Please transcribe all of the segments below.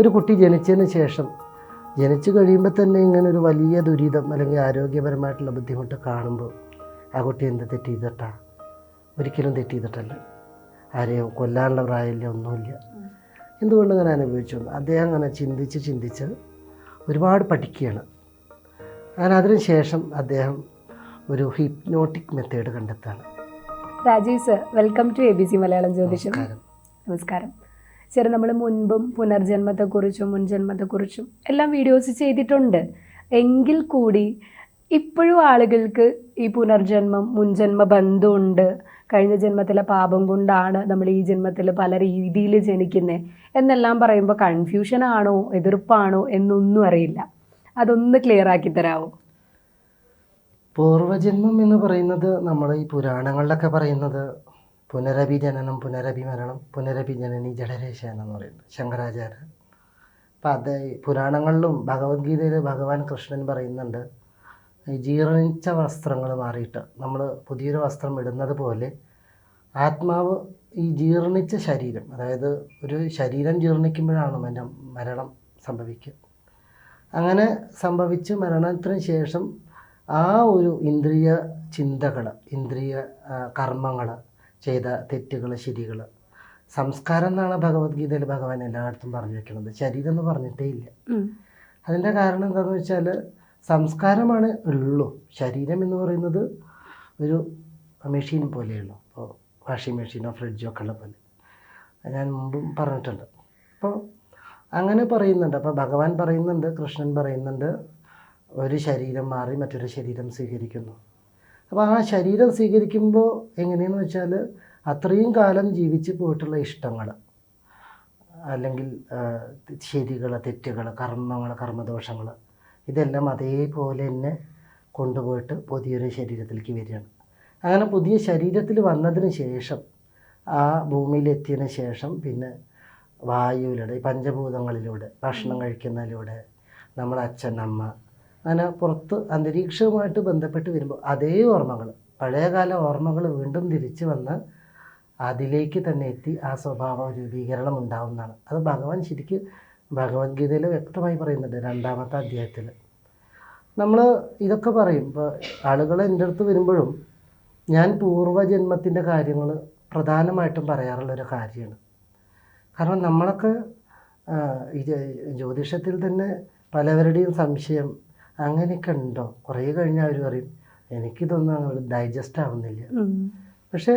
ഒരു കുട്ടി ജനിച്ചതിന് ശേഷം ജനിച്ചു കഴിയുമ്പോൾ തന്നെ ഇങ്ങനെ ഒരു വലിയ ദുരിതം അല്ലെങ്കിൽ ആരോഗ്യപരമായിട്ടുള്ള ബുദ്ധിമുട്ട് കാണുമ്പോൾ ആ കുട്ടി എന്ത് തെറ്റ് ചെയ്തിട്ടാ? ഒരിക്കലും തെറ്റ് ചെയ്തിട്ടല്ല. ആരെയും കൊല്ലാനുള്ള പ്രായമില്ല ഒന്നുമില്ല. എന്തുകൊണ്ട് അങ്ങനെ അനുഭവിച്ചു? അദ്ദേഹം അങ്ങനെ ചിന്തിച്ച് ചിന്തിച്ച് ഒരുപാട് പഠിക്കുകയാണ്. അങ്ങനെ അതിന് ശേഷം അദ്ദേഹം ഒരു hypnotic method കണ്ടെത്താണ് Rajeev sir welcome to A B C Malayalam Jyothisham. നമസ്കാരം. നമസ്കാരം നമ്മൾ മുൻപും പുനർജന്മത്തെക്കുറിച്ചും മുൻജന്മത്തെക്കുറിച്ചും എല്ലാം വീഡിയോസ് ചെയ്തിട്ടുണ്ട്. എങ്കിൽ കൂടി ഇപ്പോഴും ആളുകൾക്ക് ഈ പുനർജന്മം മുൻജന്മ ബന്ധമുണ്ട്. കഴിഞ്ഞ ജന്മത്തിലെ പാപം കൊണ്ടാണ് നമ്മൾ ഈ ജന്മത്തിൽ പല രീതിയിൽ ജനിക്കുന്നത് എന്നെല്ലാം പറയുമ്പോൾ കൺഫ്യൂഷൻ ആണോ എതിർപ്പാണോ എന്നൊന്നും അറിയില്ല. അതൊന്ന് ക്ലിയർ ആക്കി തരാമോ പൂർവജന്മം എന്ന് പറയുന്നത് നമ്മൾ ഈ പുരാണങ്ങളിലൊക്കെ പറയുന്നത് പുനരഭിജനനം പുനരഭിമരണം പുനരഭിജനനി ജഡരേശ എന്ന് പറയുന്നത് ശങ്കരാചാര്യ. അപ്പം അത് പുരാണങ്ങളിലും ഭഗവത്ഗീതയിൽ ഭഗവാൻ കൃഷ്ണൻ പറയുന്നുണ്ട് ഈ ജീർണിച്ച വസ്ത്രങ്ങൾ മാറിയിട്ട് നമ്മൾ പുതിയൊരു വസ്ത്രം ഇടുന്നത് പോലെ ആത്മാവ് ഈ ജീർണിച്ച ശരീരം അതായത് ഒരു ശരീരം ജീർണിക്കുമ്പോഴാണ് മരണം മരണം സംഭവിക്കുക. അങ്ങനെ സംഭവിച്ച് മരണത്തിന് ശേഷം ആ ഒരു ഇന്ദ്രിയ ചിന്തകൾ ഇന്ദ്രിയ കർമ്മങ്ങൾ ചെയ്ത തെറ്റുകൾ ശരികൾ സംസ്കാരം എന്നാണ് ഭഗവത്ഗീതയിൽ ഭഗവാൻ എല്ലായിടത്തും പറഞ്ഞു വെക്കുന്നത് ശരീരം എന്ന് പറഞ്ഞിട്ടേ ഇല്ല. അതിന്റെ കാരണം എന്താണെന്ന് വെച്ചാൽ സംസ്കാരമാണ് ഉള്ളൂ. ശരീരം എന്ന് പറയുന്നത് ഒരു മെഷീൻ പോലെയുള്ളൂ. ഇപ്പോൾ വാഷിംഗ് മെഷീനോ ഫ്രിഡ്ജോ ഒക്കെ ഉള്ള പോലെ. ഞാൻ മുമ്പും പറഞ്ഞിട്ടുണ്ട്. അപ്പോൾ അങ്ങനെ പറയുന്നുണ്ട്. അപ്പോൾ ഭഗവാൻ പറയുന്നുണ്ട് കൃഷ്ണൻ പറയുന്നുണ്ട് ഒരു ശരീരം മാറി മറ്റൊരു ശരീരം സ്വീകരിക്കുന്നു. അപ്പോൾ ആ ശരീരം സ്വീകരിക്കുമ്പോൾ എങ്ങനെയെന്ന് വെച്ചാൽ അത്രയും കാലം ജീവിച്ച് പോയിട്ടുള്ള ഇഷ്ടങ്ങൾ അല്ലെങ്കിൽ ശരികൾ തെറ്റുകൾ കർമ്മങ്ങൾ കർമ്മദോഷങ്ങൾ ഇതെല്ലാം അതേപോലെ തന്നെ കൊണ്ടുപോയിട്ട് പുതിയൊരു ശരീരത്തിലേക്ക് വരികയാണ്. അങ്ങനെ പുതിയ ശരീരത്തിൽ വന്നതിന് ശേഷം ആ ഭൂമിയിലെത്തിയതിന് ശേഷം പിന്നെ വായുവിലൂടെ പഞ്ചഭൂതങ്ങളിലൂടെ ഭക്ഷണം കഴിക്കുന്നതിലൂടെ നമ്മുടെ അച്ഛൻ അമ്മ അങ്ങനെ പുറത്ത് അന്തരീക്ഷവുമായിട്ട് ബന്ധപ്പെട്ട് വരുമ്പോൾ അതേ ഓർമ്മകൾ പഴയകാല ഓർമ്മകൾ വീണ്ടും തിരിച്ചു വന്ന് അതിലേക്ക് തന്നെ എത്തി ആ സ്വഭാവ രൂപീകരണം ഉണ്ടാവുന്നതാണ്. അത് ഭഗവാൻ ശരിക്കും ഭഗവത്ഗീതയിൽ വ്യക്തമായി പറയുന്നുണ്ട് രണ്ടാമത്തെ അധ്യായത്തിൽ. നമ്മൾ ഇതൊക്കെ പറയും ഇപ്പോൾ ആളുകൾ എന്റെ അടുത്ത് വരുമ്പോഴും ഞാൻ പൂർവജന്മത്തിന്റെ കാര്യങ്ങൾ പ്രധാനമായിട്ടും പറയാറുള്ളൊരു കാര്യമാണ്. കാരണം നമ്മളൊക്കെ ഈ ജ്യോതിഷത്തിൽ തന്നെ പലവരുടെയും സംശയം അങ്ങനെയൊക്കെ ഉണ്ടോ? കുറേ കഴിഞ്ഞാൽ അവർ പറയും എനിക്കിതൊന്നും അങ്ങോട്ട് ഡൈജസ്റ്റ് ആവുന്നില്ല. പക്ഷേ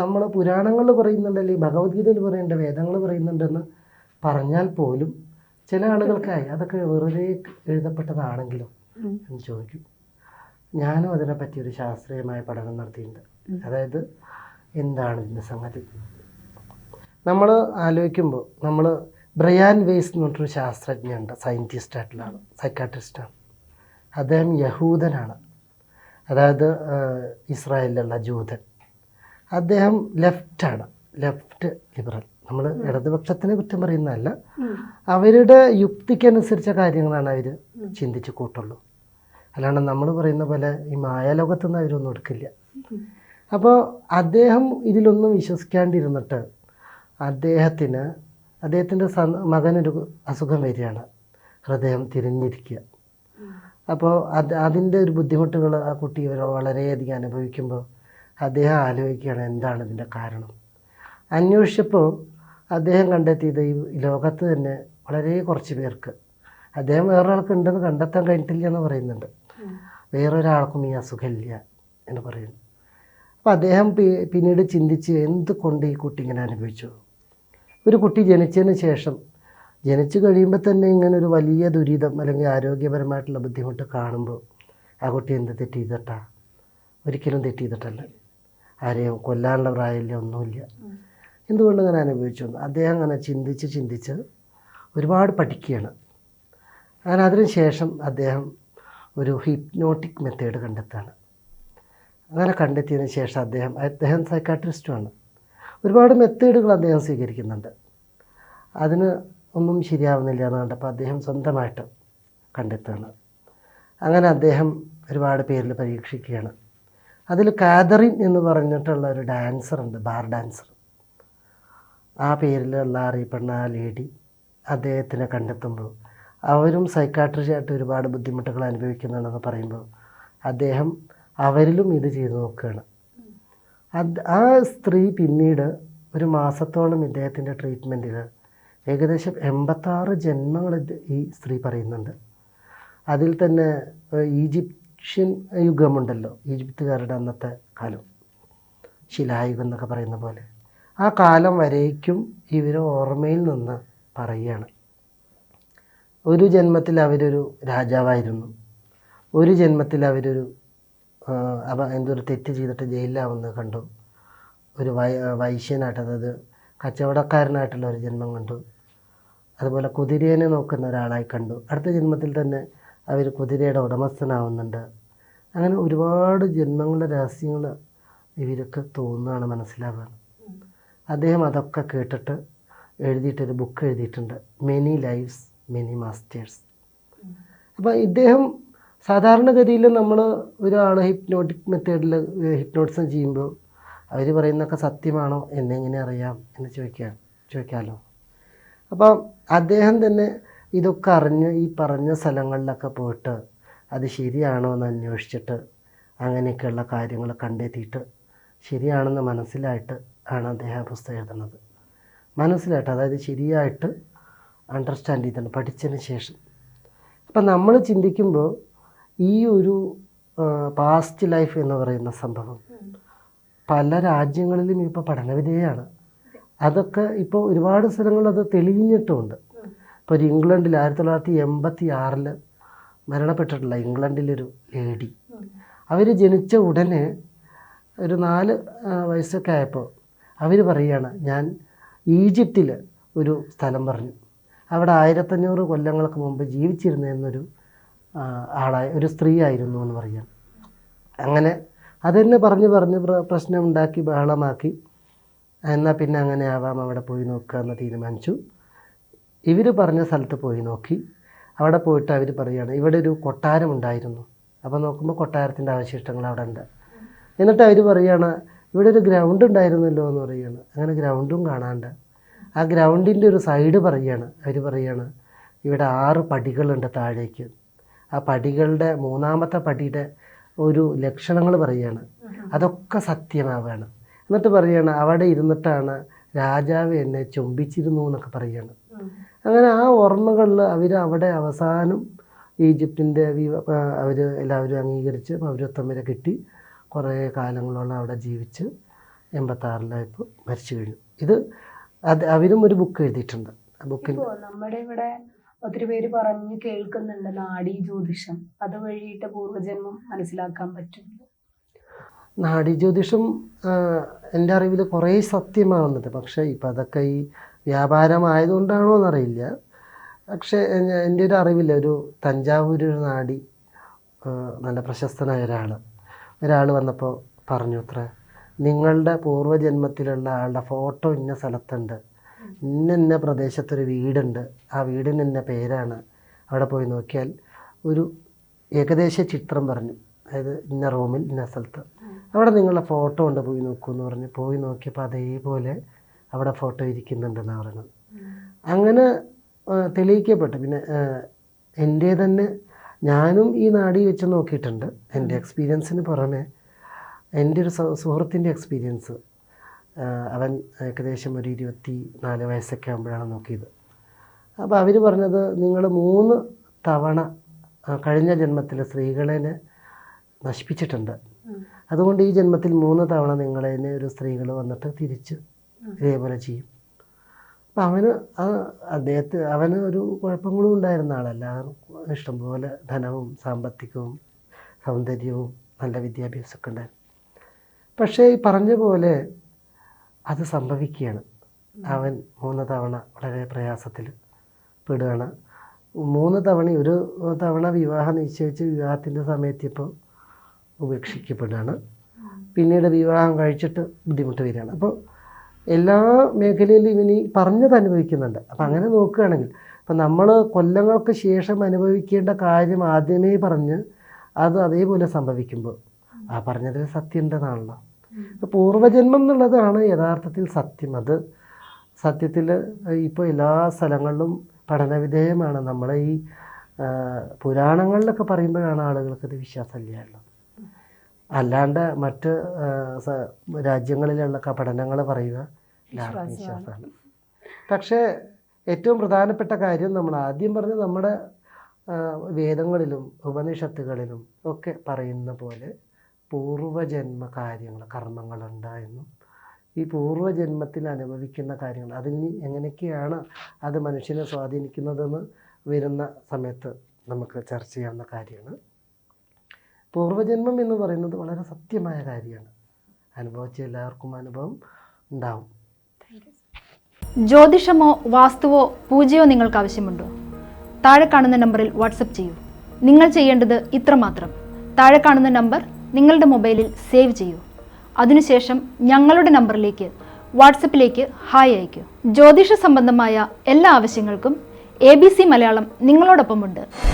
നമ്മൾ പുരാണങ്ങളിൽ പറയുന്നുണ്ട് അല്ലെങ്കിൽ ഭഗവത്ഗീതയിൽ പറയുന്നുണ്ട് വേദങ്ങൾ പറയുന്നുണ്ടെന്ന് പറഞ്ഞാൽ പോലും ചില ആളുകൾക്കായി അതൊക്കെ വെറുതെ എഴുതപ്പെട്ടതാണെങ്കിലും എന്ന് ചോദിക്കും. ഞാനും അതിനെപ്പറ്റി ഒരു ശാസ്ത്രീയമായ പഠനം നടത്തിയിട്ടുണ്ട്. അതായത് എന്താണ് ഇതിന്റെ സംഗതി? നമ്മൾ ആലോചിക്കുമ്പോൾ നമ്മൾ ബ്രയാൻ വെയ്സ് എന്ന് പറഞ്ഞൊരു ശാസ്ത്രജ്ഞനുണ്ട് സയന്റിസ്റ്റ് ആയിട്ടുള്ള ആൾ സൈക്കാട്രിസ്റ്റാണ് അദ്ദേഹം യഹൂദനാണ്. അതായത് ഇസ്രായേലിലുള്ള ജൂതൻ. അദ്ദേഹം ലെഫ്റ്റാണ് ലെഫ്റ്റ് ലിബറൽ. നമ്മൾ ഇടതുപക്ഷത്തിനെ കുറ്റം പറയുന്നതല്ല. അവരുടെ യുക്തിക്കനുസരിച്ച കാര്യങ്ങളാണ് അവർ ചിന്തിച്ച് കൂട്ടുള്ളൂ. അല്ലാണ്ട് നമ്മൾ പറയുന്ന പോലെ ഈ മായാലോകത്തുനിന്ന് അവരൊന്നും എടുക്കില്ല. അപ്പോൾ അദ്ദേഹം ഇതിലൊന്നും വിശ്വസിക്കാണ്ടിരുന്നിട്ട് അദ്ദേഹത്തിന് അദ്ദേഹത്തിന്റെ സ മകനൊരു അസുഖം വരികയാണ്. ഹൃദയം തിരിഞ്ഞിരിക്കുക. അപ്പോൾ അത് അതിന്റെ ഒരു ബുദ്ധിമുട്ടുകൾ ആ കുട്ടി വളരെയധികം അനുഭവിക്കുമ്പോൾ അദ്ദേഹം ആലോചിക്കുകയാണ് എന്താണ് ഇതിന്റെ കാരണം? അന്വേഷിച്ചപ്പോൾ അദ്ദേഹം കണ്ടെത്തിയത് ഈ ലോകത്ത് തന്നെ വളരെ കുറച്ച് പേർക്ക്. അദ്ദേഹം വേറൊരാൾക്ക് ഉണ്ടെന്ന് കണ്ടെത്താൻ കഴിഞ്ഞിട്ടില്ല എന്ന് പറയുന്നുണ്ട്. വേറൊരാൾക്കും ഈ അസുഖമില്ല എന്ന് പറയുന്നു. അപ്പോൾ അദ്ദേഹം പിന്നീട് ചിന്തിച്ച് എന്തുകൊണ്ട് ഈ കുട്ടി ഇങ്ങനെ അനുഭവിച്ചു? ഒരു കുട്ടി ജനിച്ചതിന് ശേഷം ജനിച്ചു കഴിയുമ്പോൾ തന്നെ ഇങ്ങനെ ഒരു വലിയ ദുരിതം അല്ലെങ്കിൽ ആരോഗ്യപരമായിട്ടുള്ള ബുദ്ധിമുട്ട് കാണുമ്പോൾ ആ കുട്ടി എന്ത് തെറ്റ് ചെയ്തിട്ടാ? ഒരിക്കലും തെറ്റ് ചെയ്തിട്ടല്ല. ആരെയും കൊല്ലാനുള്ള പ്രായമില്ല ഒന്നുമില്ല. എന്തുകൊണ്ട് അങ്ങനെ അനുഭവിച്ചു? അദ്ദേഹം അങ്ങനെ ചിന്തിച്ച് ചിന്തിച്ച് ഒരുപാട് പഠിക്കുകയാണ്. അങ്ങനെ അതിനുശേഷം അദ്ദേഹം ഒരു ഹിപ്നോട്ടിക് മെത്തേഡ് കണ്ടെത്താണ് അങ്ങനെ കണ്ടെത്തിയതിന് ശേഷം അദ്ദേഹം അദ്ദേഹം സൈക്കാട്രിസ്റ്റുമാണ് ഒരുപാട് മെത്തേഡുകൾ അദ്ദേഹം സ്വീകരിക്കുന്നുണ്ട്. അതിന് ഒന്നും ശരിയാവുന്നില്ല എന്ന് കണ്ടപ്പോൾ അദ്ദേഹം സ്വന്തമായിട്ട് കണ്ടെത്തുകയാണ്. അങ്ങനെ അദ്ദേഹം ഒരുപാട് പേരിൽ പരീക്ഷിക്കുകയാണ്. അതിൽ കാതറിൻ എന്ന് പറഞ്ഞിട്ടുള്ള ഒരു ഡാൻസർ ഉണ്ട് ബാർ ഡാൻസർ ആ പേരിലുള്ള അറിയപ്പെടുന്ന ആ ലേഡി അദ്ദേഹത്തിനെ കണ്ടെത്തുമ്പോൾ അവരും സൈക്കാട്രിസ്റ്റായിട്ട് ഒരുപാട് ബുദ്ധിമുട്ടുകൾ അനുഭവിക്കുന്നുണ്ടെന്ന് പറയുമ്പോൾ അദ്ദേഹം അവരിലും ഇത് ചെയ്തു നോക്കുകയാണ്. അത് ആ സ്ത്രീ പിന്നീട് ഒരു മാസത്തോളം ഇദ്ദേഹത്തിന്റെ ട്രീറ്റ്മെന്റിൽ ഏകദേശം എൺപത്താറ് ജന്മങ്ങൾ ഈ സ്ത്രീ പറയുന്നുണ്ട്. അതിൽ തന്നെ ഈജിപ്ഷ്യൻ യുഗമുണ്ടല്ലോ ഈജിപ്തുകാരുടെ അന്നത്തെ കാലം ശിലായുഗം എന്നൊക്കെ പറയുന്ന പോലെ. ആ കാലം വരേക്കും ഇവർ ഓർമ്മയിൽ നിന്ന് പറയുകയാണ്. ഒരു ജന്മത്തിൽ അവരൊരു രാജാവായിരുന്നു. ഒരു ജന്മത്തിൽ അവരൊരു അവ എന്തൊരു തെറ്റ് ചെയ്തിട്ട് ജയിലിലാവുന്നത് കണ്ടു. ഒരു വൈ വൈശ്യനായിട്ട് അതായത് കച്ചവടക്കാരനായിട്ടുള്ള ഒരു ജന്മം കണ്ടു. അതുപോലെ കുതിരേനെ നോക്കുന്ന ഒരാളായി കണ്ടു. അടുത്ത ജന്മത്തിൽ തന്നെ അവർ കുതിരയുടെ ഉടമസ്ഥനാവുന്നുണ്ട്. അങ്ങനെ ഒരുപാട് ജന്മങ്ങളുടെ രഹസ്യങ്ങൾ ഇവരൊക്കെ തോന്നുകയാണ് മനസ്സിലാവുകയാണ് അദ്ദേഹം അതൊക്കെ കേട്ടിട്ട് എഴുതിയിട്ടൊരു ബുക്ക് എഴുതിയിട്ടുണ്ട്. മെനി ലൈഫ്സ് മെനി മാസ്റ്റേഴ്സ് അപ്പോൾ ഇദ്ദേഹം സാധാരണഗതിയിൽ നമ്മൾ ഒരാൾ ഹിപ്നോട്ടിക് മെത്തേഡിൽ ഹിപ്നോട്ടിസം ചെയ്യുമ്പോൾ അവർ പറയുന്നതൊക്കെ സത്യമാണോ എന്നെങ്ങനെ അറിയാം എന്ന് ചോദിക്കാം ചോദിക്കാമല്ലോ അപ്പോൾ അദ്ദേഹം തന്നെ ഇതൊക്കെ അറിഞ്ഞ് ഈ പറഞ്ഞ സ്ഥലങ്ങളിലൊക്കെ പോയിട്ട് അത് ശരിയാണോ എന്ന് അന്വേഷിച്ചിട്ട് അങ്ങനെയൊക്കെയുള്ള കാര്യങ്ങൾ കണ്ടെത്തിയിട്ട് ശരിയാണെന്ന് മനസ്സിലായിട്ട് ആണ് അദ്ദേഹം ആ പുസ്തകം എഴുതുന്നത്. മനസ്സിലായിട്ട് അതായത് ശരിയായിട്ട് അണ്ടർസ്റ്റാൻഡ് ചെയ്തിട്ടുണ്ട് പഠിച്ചതിന് ശേഷം. അപ്പം നമ്മൾ ചിന്തിക്കുമ്പോൾ ഈ ഒരു പാസ്റ്റ് ലൈഫ് എന്ന് പറയുന്ന സംഭവം പല രാജ്യങ്ങളിലും ഇപ്പോൾ പഠനവിധേയമാണ് അതൊക്കെ ഇപ്പോൾ ഒരുപാട് സ്ഥലങ്ങളിൽ അത് തെളിഞ്ഞിട്ടുമുണ്ട് ഇപ്പോൾ ഒരു ഇംഗ്ലണ്ടിൽ ആയിരത്തി തൊള്ളായിരത്തി എൺപത്തി ആറിൽ മരണപ്പെട്ടിട്ടുള്ള ഇംഗ്ലണ്ടിലൊരു ലേഡി. അവർ ജനിച്ച ഉടനെ ഒരു നാല് വയസ്സൊക്കെ ആയപ്പോൾ അവർ പറയുകയാണ് ഞാൻ ഈജിപ്തിൽ ഒരു സ്ഥലം പറഞ്ഞു. അവിടെ ആയിരത്തഞ്ഞൂറ് കൊല്ലങ്ങൾക്ക് മുമ്പ് ജീവിച്ചിരുന്ന എന്നൊരു ആ, ആളായ ഒരു സ്ത്രീ ആയിരുന്നു എന്ന് പറയാം അങ്ങനെ അതെന്നെ പറഞ്ഞ് പറഞ്ഞ് പ്ര- പ്രശ്നമുണ്ടാക്കി ബഹളമാക്കി. എന്നാൽ പിന്നെ അങ്ങനെ ആവാം അവിടെ പോയി നോക്കുക എന്ന് തീരുമാനിച്ചു. ഇവർ പറഞ്ഞ സ്ഥലത്ത് പോയി നോക്കി. അവിടെ പോയിട്ട് അവർ പറയുകയാണ് ഇവിടെ ഒരു കൊട്ടാരം ഉണ്ടായിരുന്നു. അപ്പോൾ നോക്കുമ്പോൾ കൊട്ടാരത്തിന്റെ അവശിഷ്ടങ്ങൾ അവിടെ ഉണ്ട്. എന്നിട്ട് അവർ പറയുകയാണ് ഇവിടെ ഒരു ഗ്രൗണ്ട് ഉണ്ടായിരുന്നല്ലോ എന്ന് പറയുകയാണ് അങ്ങനെ ഗ്രൗണ്ടും കാണാണ്ട്. ആ ഗ്രൗണ്ടിന്റെ ഒരു സൈഡ് പറയുകയാണ് അവർ പറയുകയാണ് ഇവിടെ ആറ് പടികളുണ്ട് താഴേക്ക്. ആ പടികളുടെ മൂന്നാമത്തെ പടിയുടെ ഒരു ലക്ഷണങ്ങൾ പറയുകയാണ് അതൊക്കെ സത്യമാവുകയാണ് എന്നിട്ട് പറയുകയാണ് അവിടെ ഇരുന്നിട്ടാണ് രാജാവ് എന്നെ ചുംബിച്ചിരുന്നു എന്നൊക്കെ പറയുകയാണ് അങ്ങനെ ആ ഓർമ്മകളിൽ അവർ അവിടെ അവസാനം ഈജിപ്തിന്റെ അവർ എല്ലാവരും അംഗീകരിച്ച് പൗരത്വം വരെ കിട്ടി. കുറേ കാലങ്ങളോളം അവിടെ ജീവിച്ച് എൺപത്താറിലായപ്പോൾ മരിച്ചു കഴിഞ്ഞു. ഇത് അത് അവരും ഒരു ബുക്ക് എഴുതിയിട്ടുണ്ട്. ആ ബുക്കിൽ നമ്മുടെ ഇവിടെ ഒത്തിരി പേര് പറഞ്ഞു കേൾക്കുന്നുണ്ട് നാടി ജ്യോതിഷം. അത് വഴിയിട്ട് പൂർവജന്മം മനസ്സിലാക്കാൻ പറ്റും. നാഡീജ്യോതിഷം എന്റെ അറിവിൽ കുറേ സത്യമാവുന്നുണ്ട് പക്ഷേ ഇപ്പം അതൊക്കെ ഈ വ്യാപാരമായതുകൊണ്ടാണോ എന്നറിയില്ല. പക്ഷേ എന്റെ ഒരു അറിവിൽ ഒരു തഞ്ചാവൂർ ഒരു നാടി നല്ല പ്രശസ്തനായ ഒരാൾ ഒരാൾ വന്നപ്പോൾ പറഞ്ഞു അത്ര നിങ്ങളുടെ പൂർവജന്മത്തിലുള്ള ആളുടെ ഫോട്ടോ ഇന്ന സ്ഥലത്തുണ്ട്. ഇന്ന ഇന്ന പ്രദേശത്തൊരു വീടുണ്ട്. ആ വീടിന് ഇന്ന പേരാണ്. അവിടെ പോയി നോക്കിയാൽ ഒരു ഏകദേശ ചിത്രം പറഞ്ഞു. അതായത് ഇന്ന റൂമിൽ ഇന്ന സ്ഥലത്ത്. അവിടെ നിങ്ങളുടെ ഫോട്ടോ ഉണ്ട് പോയി നോക്കൂ എന്ന് പറഞ്ഞ് പോയി നോക്കിയപ്പോൾ അതേപോലെ അവിടെ ഫോട്ടോ ഇരിക്കുന്നുണ്ടെന്ന് പറയുന്നത്. അങ്ങനെ തെളിയിക്കപ്പെട്ടു. പിന്നെ എന്റെ തന്നെ ഞാനും ഈ നാടി വെച്ച് നോക്കിയിട്ടുണ്ട് എന്റെ എക്സ്പീരിയൻസിന് പുറമെ. എന്റെ ഒരു സുഹൃത്തിന്റെ എക്സ്പീരിയൻസ് അവൻ ഏകദേശം ഒരു ഇരുപത്തി നാല് വയസ്സൊക്കെ ആകുമ്പോഴാണ് നോക്കിയത്. അപ്പോൾ അവർ പറഞ്ഞത് നിങ്ങൾ മൂന്ന് തവണ കഴിഞ്ഞ ജന്മത്തിൽ സ്ത്രീകളെ നശിപ്പിച്ചിട്ടുണ്ട്. അതുകൊണ്ട് ഈ ജന്മത്തിൽ മൂന്ന് തവണ നിങ്ങളെ തന്നെ ഒരു സ്ത്രീകൾ വന്നിട്ട് തിരിച്ച് ഇതേപോലെ ചെയ്യും. അപ്പം അവന് അദ്ദേഹത്തെ അവന് ഒരു കുഴപ്പങ്ങളും ഉണ്ടായിരുന്ന ആളല്ല. ഇഷ്ടംപോലെ ധനവും സാമ്പത്തികവും സൗന്ദര്യവും നല്ല വിദ്യാഭ്യാസമൊക്കെ ഉണ്ടായിരുന്നു. പക്ഷേ ഈ പറഞ്ഞ പോലെ അത് സംഭവിക്കുകയാണ്. അവൻ മൂന്ന് തവണ വളരെ പ്രയാസത്തിൽ പെടുകയാണ്. മൂന്ന് തവണ ഒരു തവണ വിവാഹം നിശ്ചയിച്ച് വിവാഹത്തിന്റെ സമയത്തിപ്പോൾ ഉപേക്ഷിക്കപ്പെടുകയാണ് പിന്നീട് വിവാഹം കഴിച്ചിട്ട് ബുദ്ധിമുട്ട് വരികയാണ്. അപ്പോൾ എല്ലാ മേഖലയിലും ഇവന് ഈ പറഞ്ഞത് അനുഭവിക്കുന്നുണ്ട്. അപ്പം അങ്ങനെ നോക്കുകയാണെങ്കിൽ അപ്പം നമ്മൾ കൊല്ലങ്ങൾക്ക് ശേഷം അനുഭവിക്കേണ്ട കാര്യം ആദ്യമേ പറഞ്ഞ് അത് അതേപോലെ സംഭവിക്കുമ്പോൾ ആ പറഞ്ഞതിൽ അപ്പോൾ പൂർവജന്മം എന്നുള്ളതാണ് യഥാർത്ഥത്തിൽ സത്യം. അത് സത്യത്തിൽ ഇപ്പോൾ എല്ലാ സ്ഥലങ്ങളിലും പഠനവിധേയമാണ്. നമ്മളെ ഈ പുരാണങ്ങളിലൊക്കെ പറയുമ്പോഴാണ് ആളുകൾക്ക് ഇത് വിശ്വാസമില്ലല്ലോ അല്ലാണ്ട് മറ്റ് രാജ്യങ്ങളിലുള്ള പഠനങ്ങൾ പറയുക എല്ലാവർക്കും വിശ്വാസമാണ്. പക്ഷേ ഏറ്റവും പ്രധാനപ്പെട്ട കാര്യം നമ്മൾ ആദ്യം പറഞ്ഞ നമ്മുടെ വേദങ്ങളിലും ഉപനിഷത്തുകളിലും ഒക്കെ പറയുന്ന പോലെ പൂർവജന്മ കാര്യങ്ങൾ കർമ്മങ്ങളുണ്ട് എന്നും ഈ പൂർവജന്മത്തിൽ അനുഭവിക്കുന്ന കാര്യങ്ങൾ അതിൽ എങ്ങനെയൊക്കെയാണ് അത് മനുഷ്യനെ സ്വാധീനിക്കുന്നതെന്ന് വരുന്ന സമയത്ത് നമുക്ക് ചർച്ച ചെയ്യാവുന്ന കാര്യമാണ് പൂർവജന്മം എന്ന് പറയുന്നത് വളരെ സത്യമായ കാര്യമാണ്. അനുഭവിച്ച എല്ലാവർക്കും അനുഭവം ഉണ്ടാവും. ജ്യോതിഷമോ വാസ്തുവോ പൂജയോ നിങ്ങൾക്ക് ആവശ്യമുണ്ടോ? താഴെ കാണുന്ന നമ്പറിൽ വാട്സപ്പ് ചെയ്യൂ. നിങ്ങൾ ചെയ്യേണ്ടത് ഇത്രമാത്രം. താഴെ കാണുന്ന നമ്പർ നിങ്ങളുടെ മൊബൈലിൽ സേവ് ചെയ്യൂ. അതിനുശേഷം ഞങ്ങളുടെ നമ്പറിലേക്ക് വാട്സപ്പിലേക്ക് ഹായ് അയയ്ക്കൂ. ജ്യോതിഷ സംബന്ധമായ എല്ലാ ആവശ്യങ്ങൾക്കും എ ബി സി മലയാളം നിങ്ങളോടൊപ്പമുണ്ട്.